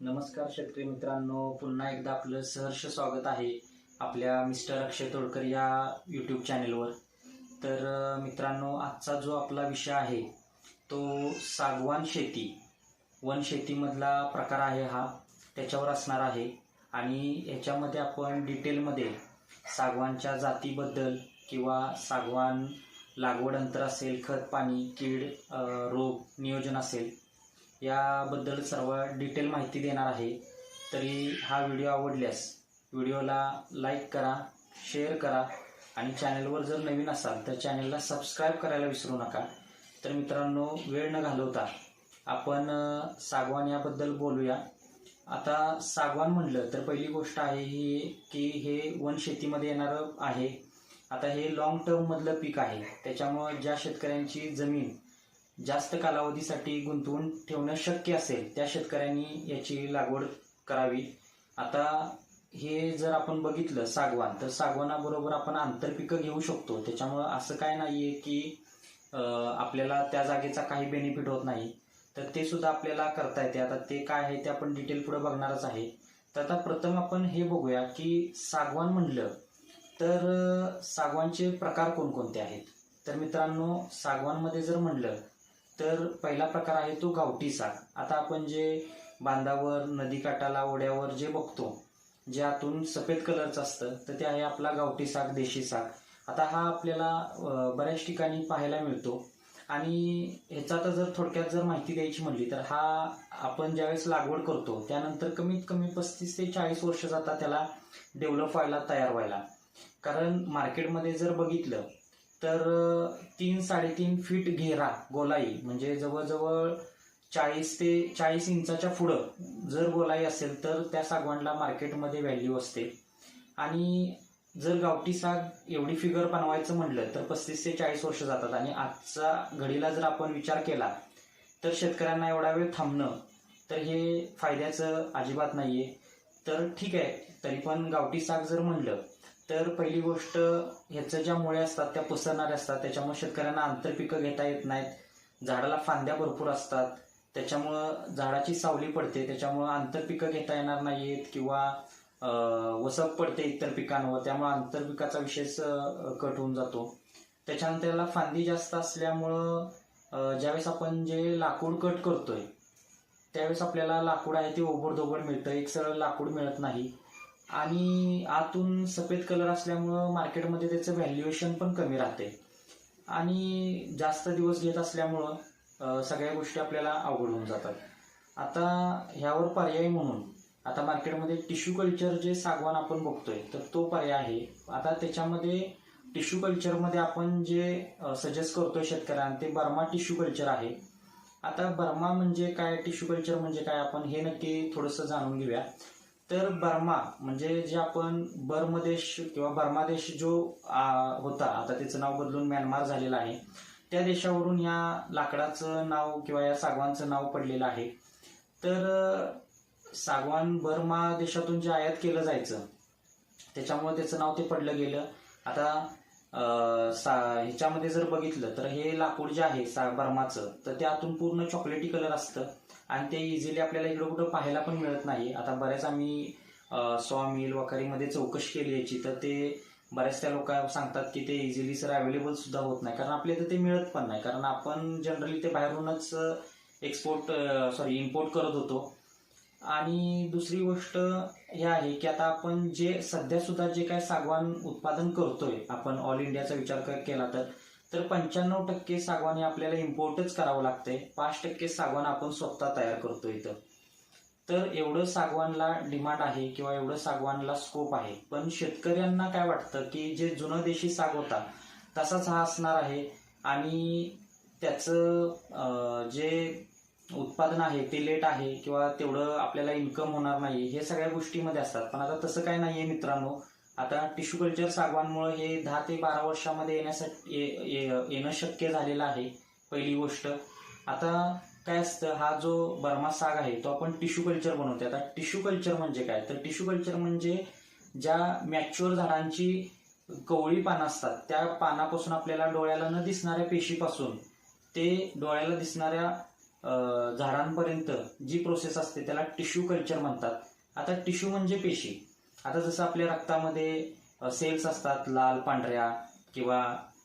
नमस्कार शेतकरी मित्रांनो पुन्हा एकदा आपलं सहर्ष स्वागत आहे आपल्या मिस्टर अक्षय तोडकर या यूट्यूब चॅनेलवर तर मित्रांनो आजचा जो आपला विषय आहे तो सागवान शेती वन शेतीमधला प्रकार आहे हा त्याच्यावर असणार आहे. आणि ह्याच्यामध्ये आपण डिटेलमध्ये सागवानच्या जातीबद्दल किंवा सागवान लागवड अंतर असेल खत पाणी कीड रोग नियोजन असेल याबद्दल सर्व डिटेल माहिती देणार आहे. तरी हा व्हिडिओ आवडल्यास व्हिडिओला लाईक करा शेअर करा आणि चॅनलवर जर नवीन असाल तर चॅनलला सबस्क्राईब करायला विसरू नका. तर मित्रांनो वेळ न घालवता आपण सागवान याबद्दल बोलूया. आता सागवान म्हणलं तर पहिली गोष्ट आहे ही की हे वन शेतीमध्ये येणारं आहे. आता हे लॉंग टर्ममधलं पीक आहे. त्याच्यामुळं ज्या शेतकऱ्यांची जमीन जास्त कालावधीसाठी गुंतवून ठेवणं शक्य असेल त्या शेतकऱ्यांनी याची लागवड करावी. आता हे जर आपण बघितलं सागवान तर सागवानाबरोबर आपण आंतरपिकं घेऊ शकतो. त्याच्यामुळं असं काय नाहीये की आपल्याला त्या जागेचा काही बेनिफिट होत नाही. तर ते सुद्धा आपल्याला करता येते. आता ते काय आहे ते आपण डिटेल पुढे बघणारच आहे. तर आता प्रथम आपण हे बघूया की सागवान म्हणलं तर सागवानचे प्रकार कोणकोणते आहेत? तर मित्रांनो सागवानमध्ये जर म्हणलं तर पहिला प्रकार आहे तो गावठी साग आता आपण जे बांधावर नदीकाठाला ओढ्यावर जे बघतो जे आतून सफेद कलरचं असतं तर ते आहे आपला गावठी साग देशी साग. आता हा आपल्याला बऱ्याच ठिकाणी पाहायला मिळतो. आणि ह्याचा आता जर थोडक्यात जर माहिती द्यायची म्हणली तर हा आपण ज्यावेळेस लागवड करतो त्यानंतर कमीत कमी पस्तीस ते चाळीस वर्ष जातात त्याला डेव्हलप व्हायला तयार व्हायला. कारण मार्केटमध्ये जर बघितलं तर तीन साडेतीन फीट घेरा गोलाई. म्हणजे जवळजवळ चाळीस ते चाळीस इंचाच्या पुढं. जर गोलाई असेल तर त्या सागवानला मार्केटमध्ये व्हॅल्यू असते. आणि जर गावठी साग एवढी फिगर बनवायचं म्हटलं तर पस्तीस ते चाळीस वर्ष जातात. आणि आजचा घडीला जर आपण विचार केला तर शेतकऱ्यांना एवढा वेळ थांबणं तर हे फायद्याचं अजिबात नाहीये. तर ठीक आहे तरी पण गावठी साग जर म्हणलं तर पहिली गोष्ट ह्याचं ज्या मुळे असतात त्या पसरणाऱ्या असतात. त्याच्यामुळे शेतकऱ्यांना आंतरपिकं घेता येत नाहीत. झाडाला फांद्या भरपूर असतात. त्याच्यामुळं झाडाची सावली पडते. त्याच्यामुळं आंतरपिकं घेता येणार नाहीत किंवा वसप पडते इतर पिकांवर. त्यामुळे आंतरपिकाचा विशेष कट होऊन जातो. त्याच्यानंतर याला फांदी जास्त असल्यामुळं ज्यावेळेस आपण जे लाकूड कट करतोय त्यावेळेस आपल्याला लाकूड आहे ते ओबडधोबड मिळतं. एक सरळ लाकूड मिळत नाही. आणि आतून सफेद कलर असल्यामुळं मार्केटमध्ये त्याचं व्हॅल्युएशन पण कमी राहते. आणि जास्त दिवस घेत असल्यामुळं सगळ्या गोष्टी आपल्याला अवघड होऊन जातात. आता ह्यावर पर्याय म्हणून आता मार्केटमध्ये टिश्यू कल्चर जे सागवान आपण बघतोय तर तो पर्याय आहे. आता त्याच्यामध्ये टिश्यू कल्चरमध्ये आपण जे सजेस्ट करतोय शेतकऱ्यांना ते बर्मा टिश्यू कल्चर आहे. आता बर्मा म्हणजे काय टिश्यू कल्चर म्हणजे काय आपण हे नक्की थोडंसं जाणून घेऊया. तर बर्मा म्हणजे जे आपण बर्मदेश किंवा बर्मादेश जो आ, होता आता त्याचं नाव बदलून म्यानमार झालेलं आहे. त्या देशावरून या लाकडाचं नाव किंवा या सागवानचं नाव पडलेलं आहे. तर सागवान बर्मा देशातून जे आयात केलं जायचं त्याच्यामुळे त्याचं नाव ते पडलं गेलं. आता सा- ह्याच्यामध्ये जर बघितलं तर हे लाकूड जे आहे सा बर्माचं तर त्यातून पूर्ण चॉकलेटी कलर असतं. आणि ते इझिली आपल्याला इकडं कुठं पाहायला पण मिळत नाही आता बऱ्याच आम्ही सॉ मिल वखारीमध्ये चौकशी केली याची तर ते बऱ्याच त्या लोक सांगतात की ते इझिली सर अवेलेबल सुद्धा होत नाही. कारण आपल्या इथं ते मिळत पण नाही. कारण आपण जनरली ते बाहेरूनच एक्सपोर्ट सॉरी इम्पोर्ट करत होतो. आणि दुसरी गोष्ट हे आहे की आता आपण जे सध्या सुद्धा जे काय सागवान उत्पादन करतोय आपण ऑल इंडियाचा विचार केला तर तर पंच्याण्णव टक्के सागवान हे आपल्याला इम्पोर्टच करावं लागतंय. पाच टक्के सागवान आपण स्वतः तयार करतो इथं. तर एवढं सागवानला डिमांड आहे किंवा एवढं सागवानला स्कोप आहे. पण शेतकऱ्यांना काय वाटतं की जे जुनं देशी साग होता तसाच हा असणार आहे. आणि त्याचं जे उत्पादन आहे ते लेट आहे किंवा तेवढं आपल्याला इन्कम होणार नाही हे सगळ्या गोष्टीमध्ये असतात. पण आता तसं काय आहे मित्रांनो. आता टिश्यू कल्चर सागवानमुळे हे दहा ते बारा वर्षामध्ये येण्यासाठी ये- ये- येणं शक्य झालेलं आहे पहिली गोष्ट. आता काय असतं हा जो बर्मा साग आहे तो आपण टिश्यू कल्चर बनवतो आता टिश्यू कल्चर म्हणजे काय? तर टिश्यू कल्चर म्हणजे ज्या मॅच्युअर झाडांची कवळी पानं असतात त्या पानापासून आपल्याला डोळ्याला न दिसणाऱ्या पेशीपासून ते डोळ्याला दिसणाऱ्या झाडांपर्यंत जी प्रोसेस असते त्याला टिश्यू कल्चर म्हणतात. आता टिश्यू म्हणजे पेशी. आता जसं आपल्या रक्तामध्ये सेल्स असतात लाल पांढऱ्या किंवा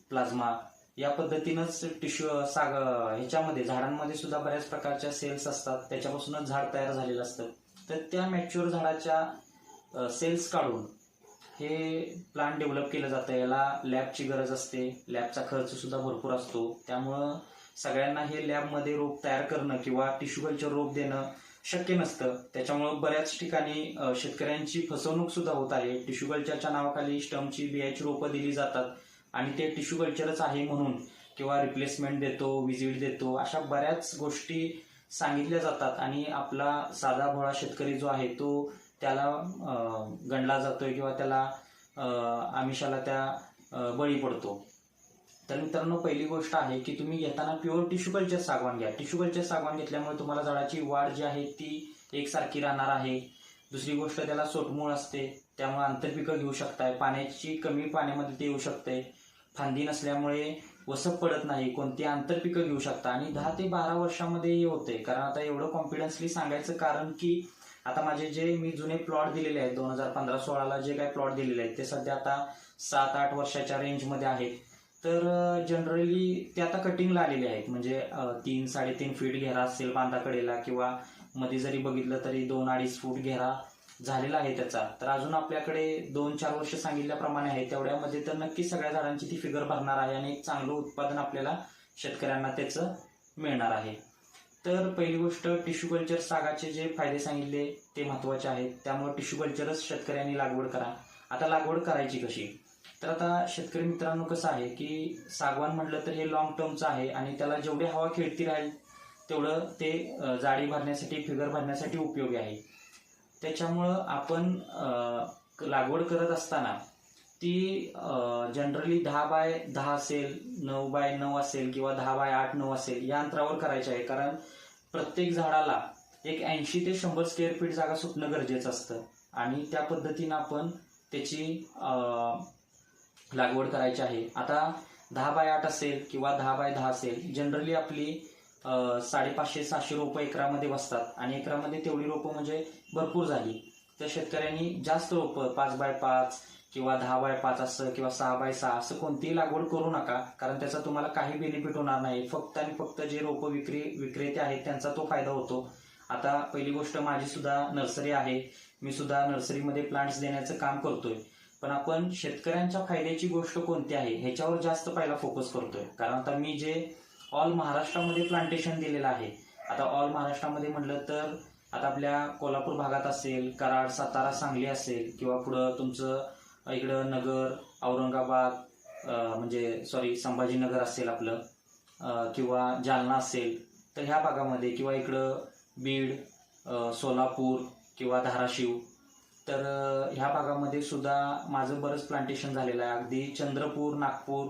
प्लाझ्मा या पद्धतीनंच टिश्यू साग ह्याच्यामध्ये झाडांमध्ये सुद्धा बऱ्याच प्रकारच्या सेल्स असतात. त्याच्यापासूनच झाड तयार झालेलं असतं. तर त्या मॅच्युअर झाडाच्या सेल्स काढून हे प्लांट डेव्हलप केलं जातं. याला लॅबची गरज असते. लॅबचा खर्च सुद्धा भरपूर असतो. त्यामुळं सगळ्यांना हे लॅबमध्ये रोप तयार करणं किंवा टिश्यू कल्चर रोप देणं शक्य नसतं. त्याच्यामुळं बऱ्याच ठिकाणी शेतकऱ्यांची फसवणूक सुद्धा होत आहे. टिश्यू कल्चरच्या नावाखाली स्टमची बियाची रोपं दिली जातात आणि ते टिश्यू कल्चरच आहे म्हणून किंवा रिप्लेसमेंट देतो विजिट देतो अशा बऱ्याच गोष्टी सांगितल्या जातात आणि आपला साधा भोळा शेतकरी जो आहे तो त्याला गणला जातोय किंवा त्याला आमिषाला त्या बळी पडतो. तर मित्रांनो पहिली गोष्ट आहे की तुम्ही घेताना प्युअर टिश्यू कल्चर सागवान घ्या. टिश्यू कल्चर सागवान घेतल्यामुळे तुम्हाला झाडाची वाढ जी आहे ती एकसारखी राहणार आहे. दुसरी गोष्ट त्याला सोटमूळ असते. त्यामुळे आंतरपिकं घेऊ शकताय. पाण्याची कमी पाण्यामध्ये ते येऊ शकते फांदी नसल्यामुळे वसप पडत नाही. कोणती आंतरपिकं घेऊ शकता? आणि दहा ते बारा वर्षामध्ये हे होते कारण आता एवढं कॉन्फिडन्सली सांगायचं कारण की आता माझे जे मी जुने प्लॉट दिलेले आहेत दोन हजार पंधरा सोळाला जे काही प्लॉट दिलेले आहेत ते सध्या आता सात आठ वर्षाच्या रेंजमध्ये आहेत. तर जनरली ते आता कटिंगला आलेले आहेत. म्हणजे तीन साडेतीन फीट घेरा असेल बांधाकडेला किंवा मध्ये जरी बघितलं तरी दोन अडीच फूट घेरा झालेला आहे त्याचा. तर अजून आपल्याकडे दोन चार वर्ष सांगितल्याप्रमाणे आहे. तेवढ्यामध्ये तर नक्की सगळ्या झाडांची ती फिगर भरणार आहे आणि एक चांगलं उत्पादन आपल्याला शेतकऱ्यांना त्याचं मिळणार आहे. तर पहिली गोष्ट टिश्यू कल्चर सागाचे जे फायदे सांगितले ते महत्त्वाचे आहेत. त्यामुळे टिश्यू कल्चरच शेतकऱ्यांनी लागवड करा. आता लागवड करायची कशी? तर आता शेतकरी मित्रांनो कसं आहे की सागवान म्हटलं तर हे लॉंग टर्मचं आहे आणि त्याला जेवढी हवा खेळती राहील तेवढं ते जाडी भरण्यासाठी फिगर भरण्यासाठी उपयोगी आहे. त्याच्यामुळं आपण लागवड करत असताना ती जनरली दहा बाय दहा असेल नऊ बाय नऊ असेल किंवा दहा बाय आठ नऊ असेल या अंतरावर करायचे आहे. कारण प्रत्येक झाडाला एक ऐंशी ते शंभर स्क्वेअर फीट जागा सुटणं गरजेचं असतं. आणि त्या पद्धतीनं आपण त्याची लागवड करायची आहे. आता दहा बाय आठ असेल किंवा दहा बाय दहा असेल जनरली आपली साडेपाचशे सहाशे रोपं एकरामध्ये बसतात. आणि एकरामध्ये तेवढी रोपं म्हणजे भरपूर झाली. तर शेतकऱ्यांनी जास्त रोपं पाच बाय पाच किंवा दहा बाय पाच असं किंवा सहा बाय सहा असं कोणतीही लागवड करू नका कारण त्याचा तुम्हाला काही बेनिफिट होणार नाही. फक्त आणि फक्त जे रोपं विक्री विक्रेते आहेत त्यांचा तो फायदा होतो. आता पहिली गोष्ट माझी सुद्धा नर्सरी आहे. मी सुद्धा नर्सरीमध्ये प्लांट्स देण्याचं काम करतोय. पण आपण शेतकऱ्यांच्या फायद्याची गोष्ट कोणती आहे ह्याच्यावर जास्त पहिला फोकस करतोय. कारण आता मी जे ऑल महाराष्ट्रामध्ये प्लांटेशन दिलेलं आहे आता ऑल महाराष्ट्रामध्ये म्हटलं तर आता आपल्या कोल्हापूर भागात असेल कराड सातारा सांगली असेल किंवा पुढं तुमचं इकडं नगर औरंगाबाद म्हणजे सॉरी संभाजीनगर असेल आपलं किंवा जालना असेल तर ह्या भागामध्ये किंवा इकडं बीड सोलापूर किंवा धाराशिव तर ह्या भागामध्ये सुद्धा माझं बरंच प्लांटेशन झालेलं आहे. अगदी चंद्रपूर नागपूर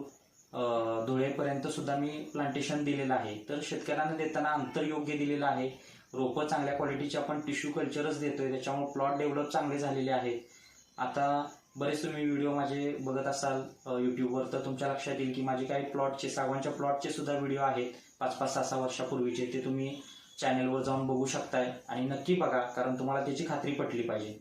धुळेपर्यंत सुद्धा मी प्लांटेशन दिलेलं आहे. तर शेतकऱ्यांना देताना अंतर योग्य दिलेलं आहे. रोपं चांगल्या क्वालिटीची आपण टिश्यू कल्चरच देतोय. त्याच्यामुळे प्लॉट डेव्हलप चांगले झालेले आहेत. आता बरेच तुम्ही व्हिडिओ माझे बघत असाल युट्यूबवर तर तुमच्या लक्षात येईल की माझे काही प्लॉटचे सागवानच्या प्लॉटचे सुद्धा व्हिडिओ आहेत. पाच पाच सहा सहा वर्षापूर्वीचे. ते तुम्ही चॅनेलवर जाऊन बघू शकताय. आणि नक्की बघा कारण तुम्हाला त्याची खात्री पटली पाहिजे.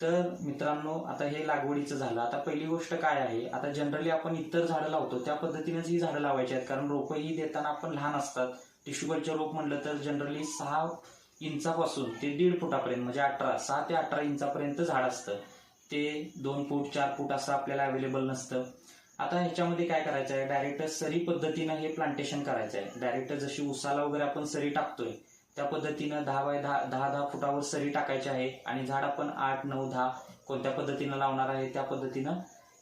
तर मित्रांनो आता हे लागवडीचं झालं. आता पहिली गोष्ट काय आहे? आता जनरली आपण इतर झाडं लावतो. त्या पद्धतीनेच ही झाडं लावायची आहेत. कारण रोपं ही देताना आपण लहान असतात. टिश्यू कल्चर रोप म्हणलं तर जनरली सहा इंचापासून ते दीड फुटापर्यंत म्हणजे अठरा सहा ते अठरा इंचापर्यंत झाड असतं. ते दोन फूट चार फूट असं आपल्याला अवेलेबल नसतं. आता ह्याच्यामध्ये काय करायचं आहे डायरेक्ट सरी पद्धतीनं हे प्लांटेशन करायचं आहे डायरेक्ट जशी उसाला वगैरे आपण सरी टाकतोय त्या पद्धतीनं दहा बाय दहा दहा दहा फुटावर सरी टाकायची आहे आणि झाड आपण आठ नऊ दहा कोणत्या पद्धतीनं लावणार आहे त्या पद्धतीनं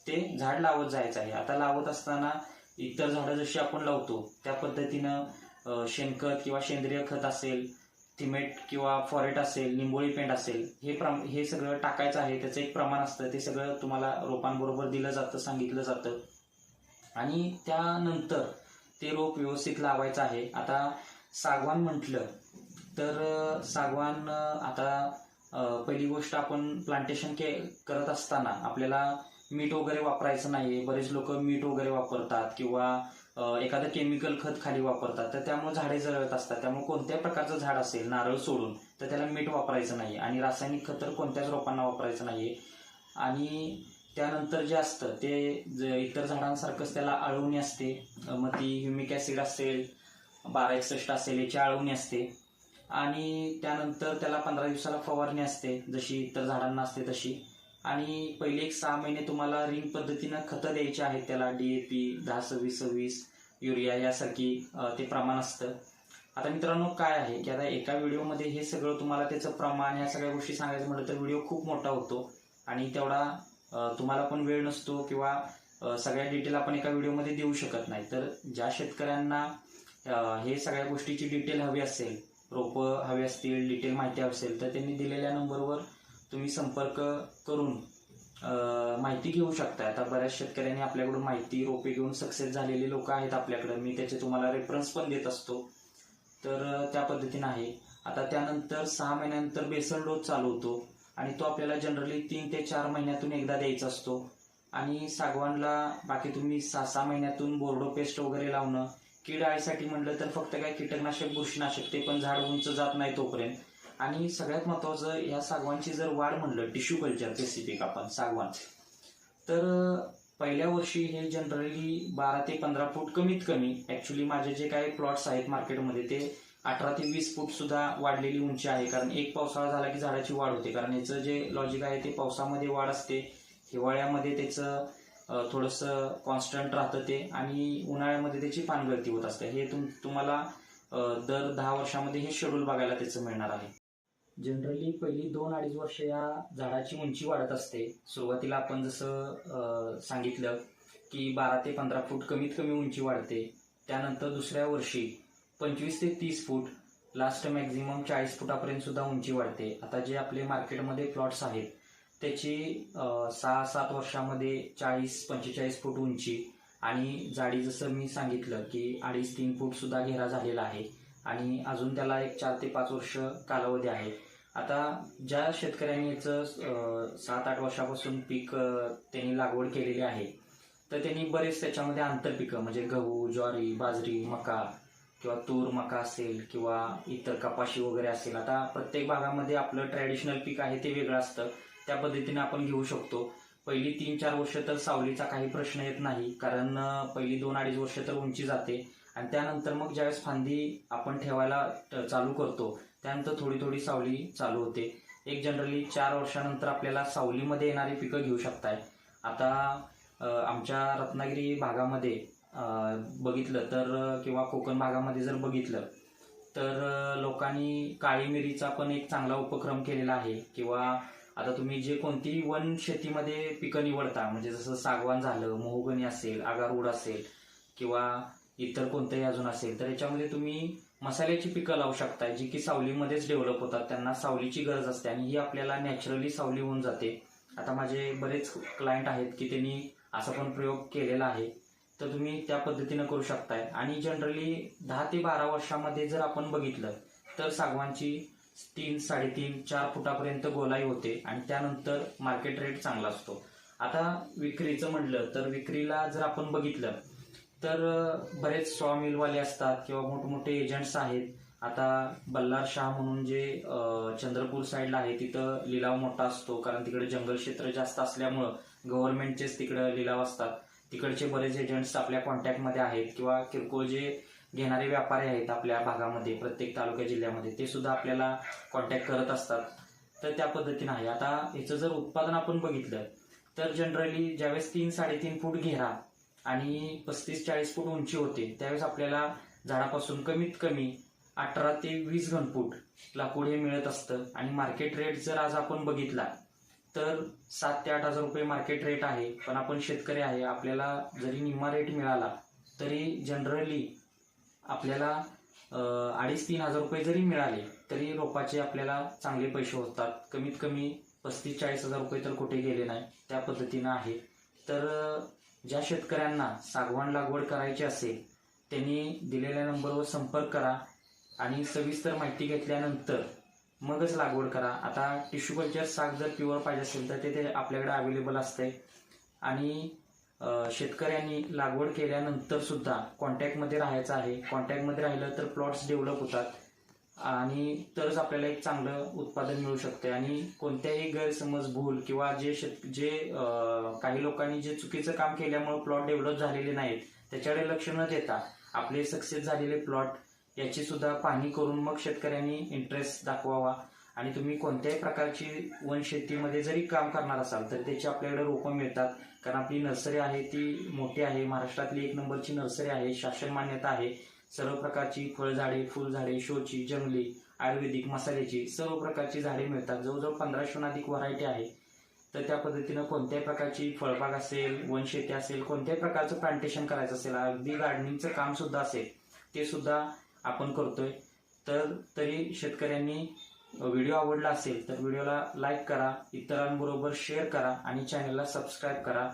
ते झाड लावत जायचं आहे. आता लावत असताना इतर झाडं जशी आपण लावतो त्या पद्धतीनं शेणखत किंवा सेंद्रिय खत असेल थिमेट किंवा फॉरेट असेल निंबोळी पेंट असेल हे प्रम हे सगळं टाकायचं आहे त्याचं एक प्रमाण असतं ते सगळं तुम्हाला रोपांबरोबर दिलं जातं सांगितलं जातं. आणि त्यानंतर ते रोप व्यवस्थित लावायचं आहे. आता सागवान म्हटलं तर सागवान आता पहिली गोष्ट आपण प्लांटेशन के करत असताना आपल्याला मीठ वगैरे वापरायचं नाही बरेच लोक मीठ वगैरे वापरतात किंवा एखादं केमिकल खत खाली वापरतात. तर त्यामुळे झाडे जळत असतात. त्यामुळे कोणत्याही प्रकारचं झाड असेल नारळ सोडून तर त्याला मीठ वापरायचं नाही आणि रासायनिक खत तर कोणत्याच रोपांना वापरायचं नाही आणि त्यानंतर जे असतं ते ज- इतर झाडांसारखंच त्याला आळवणी असते. मग ती ह्युमिक ॲसिड असेल बारा एकसष्ट असेल याची आळवणी असते. आणि त्यानंतर त्याला पंधरा दिवसाला फवारणी असते जशी इतर झाडांना असते तशी. आणि पहिले एक सहा महिने तुम्हाला रिंग पद्धतीनं खतं द्यायची आहेत त्याला डी ए पी दहा सव्वीस सव्वीस युरिया यासारखी ते प्रमाण असतं. आता मित्रांनो काय आहे की आता एका व्हिडिओमध्ये हे सगळं तुम्हाला त्याचं प्रमाण या सगळ्या गोष्टी सांगायचं म्हटलं तर व्हिडिओ खूप मोठा होतो. आणि तेवढा तुम्हाला पण वेळ नसतो किंवा सगळ्या डिटेल आपण एका व्हिडिओमध्ये देऊ शकत नाही. तर ज्या शेतकऱ्यांना हे सगळ्या गोष्टीची डिटेल हवी असेल रोपं हवी असतील डिटेल माहिती हवी असेल तर त्यांनी दिलेल्या नंबरवर तुम्ही संपर्क करून माहिती घेऊ शकता. आता बऱ्याच शेतकऱ्यांनी आपल्याकडून माहिती रोपे घेऊन सक्सेस झालेले लोक आहेत आपल्याकडं. मी त्याचे तुम्हाला रेफरन्स पण देत असतो. तर त्या पद्धतीनं आहे. आता त्यानंतर सहा महिन्यानंतर बेसन डोस चालू होतो आणि तो आपल्याला जनरली तीन ते चार महिन्यातून एकदा द्यायचा असतो. आणि सागवानला बाकी तुम्ही सहा सहा महिन्यातून बोर्डो पेस्ट वगैरे लावणं कीड आळीसाठी म्हटलं तर फक्त काय कीटकनाशक बुरशीनाशक ते पण झाड उंच जात नाही तोपर्यंत. आणि सगळ्यात महत्वाचं ह्या सागवानची जर वाढ म्हणलं टिश्यू कल्चर स्पेसिफिक आपण सागवान. तर पहिल्या वर्षी हे जनरली बारा ते पंधरा फूट कमीत कमी ऍक्च्युली माझे जे काही प्लॉट्स आहेत मार्केटमध्ये ते अठरा ते वीस फूट सुद्धा वाढलेली उंची आहे. कारण एक पावसाळा झाला की झाडाची वाढ होते. कारण याचं जे लॉजिक आहे ते पावसामध्ये वाढ असते. हिवाळ्यामध्ये त्याचं थोडंसं कॉन्स्टंट राहतं ते आणि उन्हाळ्यामध्ये त्याची पानगळती होत असते. हे तुम तुम्हाला दर दहा वर्षामध्ये हे शेड्यूल बघायला त्याचं मिळणार आहे. जनरली पहिली दोन अडीच वर्ष या झाडाची उंची वाढत असते. सुरुवातीला आपण जसं सांगितलं की बारा ते पंधरा फूट कमीत कमी उंची वाढते. त्यानंतर दुसऱ्या वर्षी पंचवीस ते तीस फूट लास्ट मॅक्झिमम चाळीस फुटापर्यंत सुद्धा उंची वाढते. आता जे आपले मार्केटमध्ये प्लॉट्स आहेत त्याची सहा सात वर्षामध्ये चाळीस पंचेचाळीस फूट उंची आणि जाडी जसं मी सांगितलं की अडीच तीन फूट सुद्धा घेरा झालेला आहे आणि अजून त्याला एक चार ते पाच वर्ष कालावधी आहे. आता ज्या शेतकऱ्यांनी याचं सात आठ वर्षापासून पीक त्यांनी लागवड केलेली आहे तर त्यांनी बरेच त्याच्यामध्ये आंतरपिकं म्हणजे गहू ज्वारी बाजरी मका किंवा तूर मका असेल किंवा इतर कपाशी वगैरे असेल. आता प्रत्येक भागामध्ये आपलं ट्रॅडिशनल पीक आहे ते वेगळं असतं. त्या पद्धतीने आपण घेऊ शकतो. पहिली तीन चार वर्ष तर सावलीचा काही प्रश्न येत नाही कारण पहिली दोन अडीच वर्ष तर उंची जाते. आणि त्यानंतर मग ज्यावेळेस फांदी आपण ठेवायला चालू करतो त्यानंतर थोडी थोडी सावली चालू होते. एक जनरली चार वर्षानंतर आपल्याला सावलीमध्ये येणारी पिकं घेऊ शकताय. आता आमच्या रत्नागिरी भागामध्ये बघितलं तर किंवा कोकण भागामध्ये जर बघितलं तर लोकांनी काळी मिरीचा पण एक चांगला उपक्रम केलेला आहे. किंवा आता तुम्ही जे कोणतीही वन शेतीमध्ये पिकं निवडता म्हणजे जसं सागवान झालं मोहगणी असेल आगारूड असेल किंवा इतर कोणतंही अजून असेल तर याच्यामध्ये तुम्ही मसाल्याची पिकं लावू शकता जी की सावलीमध्येच डेव्हलप होतात. त्यांना सावलीची गरज असते आणि ही आपल्याला नॅचरली सावली होऊन जाते. आता माझे बरेच क्लायंट आहेत की त्यांनी असा पण प्रयोग केलेला आहे. तर तुम्ही त्या पद्धतीनं करू शकताय. आणि जनरली दहा ते बारा वर्षामध्ये जर आपण बघितलं तर सागवानची तीन साडेतीन चार फुटापर्यंत गोलाई होते आणि त्यानंतर मार्केट रेट चांगला असतो. आता विक्रीचं म्हटलं तर विक्रीला जर आपण बघितलं तर बरेच सॉ मिलवाले असतात किंवा मोठमोठे एजंट्स आहेत. आता बल्लार शाह म्हणून जे चंद्रपूर साईडला आहे तिथं लिलाव मोठा असतो कारण तिकडे जंगल क्षेत्र जास्त असल्यामुळं गव्हर्नमेंटचेच तिकडे लिलाव असतात. तिकडचे बरेच एजंट्स आपल्या कॉन्टॅक्टमध्ये आहेत किंवा किरकोळ जे घेणारे व्यापारी आहेत आपल्या भागामध्ये प्रत्येक तालुक्या जिल्ह्यामध्ये ते सुद्धा आपल्याला कॉन्टॅक्ट करत असतात. तर त्या पद्धतीनं आहे. आता ह्याचं जर उत्पादन आपण बघितलं तर जनरली ज्यावेळेस तीन साडेतीन फूट घेरा आणि पस्तीस चाळीस फूट उंची होते त्यावेळेस आपल्याला झाडापासून कमीत कमी अठरा ते वीस घनफूट लाकूड हे मिळत असतं. आणि मार्केट रेट जर आज आपण बघितला तर सात ते आठ हजार रुपये मार्केट रेट आहे. पण आपण शेतकरी आहे आपल्याला जरी निम्मा रेट मिळाला तरी जनरली आपल्याला अडीच तीन हजार रुपये जरी मिळाले तरी रोपाचे आपल्याला चांगले पैसे होतात. कमीत कमी पस्तीस चाळीस हजार रुपये तर कुठे गेले नाही. त्या पद्धतीनं आहे. तर ज्या शेतकऱ्यांना सागवान लागवड करायची असेल त्यांनी दिलेल्या नंबरवर संपर्क करा आणि सविस्तर माहिती घेतल्यानंतर मगच लागवड करा. आता टिश्यू कल्चर साग जर प्युअर पाहिजे असेल तर ते ते आपल्याकडे अवेलेबल असते आणि शेतकऱ्यांनी लागवड केल्यानंतर सुद्धा कॉन्टॅक्टमध्ये राहायचं आहे. कॉन्टॅक्टमध्ये राहिलं तर प्लॉट्स डेव्हलप होतात. आणि तरच आपल्याला एक चांगलं उत्पादन मिळू शकते आणि कोणत्याही गैरसमज भूल किंवा जे शेत जे काही लोकांनी जे चुकीचं काम केल्यामुळे प्लॉट डेव्हलप झालेले नाहीत त्याच्याकडे लक्ष न देता आपले सक्सेस झालेले प्लॉट याची सुद्धा पाहणी करून मग शेतकऱ्यांनी इंटरेस्ट दाखवावा. आणि तुम्ही कोणत्याही प्रकारची वनशेतीमध्ये जरी काम करणार असाल तर त्याची आपल्याकडे रोपं मिळतात. कारण आपली नर्सरी आहे ती मोठी आहे. महाराष्ट्रातली एक नंबरची नर्सरी आहे. शासन मान्यता आहे. सर्व प्रकारची फळझाडे फुलझाडे शोची जंगली आयुर्वेदिक मसाल्याची सर्व प्रकारची झाडे मिळतात. जवळजवळ पंधराशेहून अधिक व्हरायटी आहे. तर त्या पद्धतीनं कोणत्याही प्रकारची फळबाग असेल वनशेती असेल कोणत्याही प्रकारचं प्लांटेशन करायचं असेल अगदी गार्डनिंगचं कामसुद्धा असेल ते सुद्धा आपण करतोय. तर तरी शेतकऱ्यांनी व्हिडिओ आवडला असेल तर व्हिडिओला लाईक करा इतरांबरोबर शेअर करा आणि चॅनलला सबस्क्राईब करा.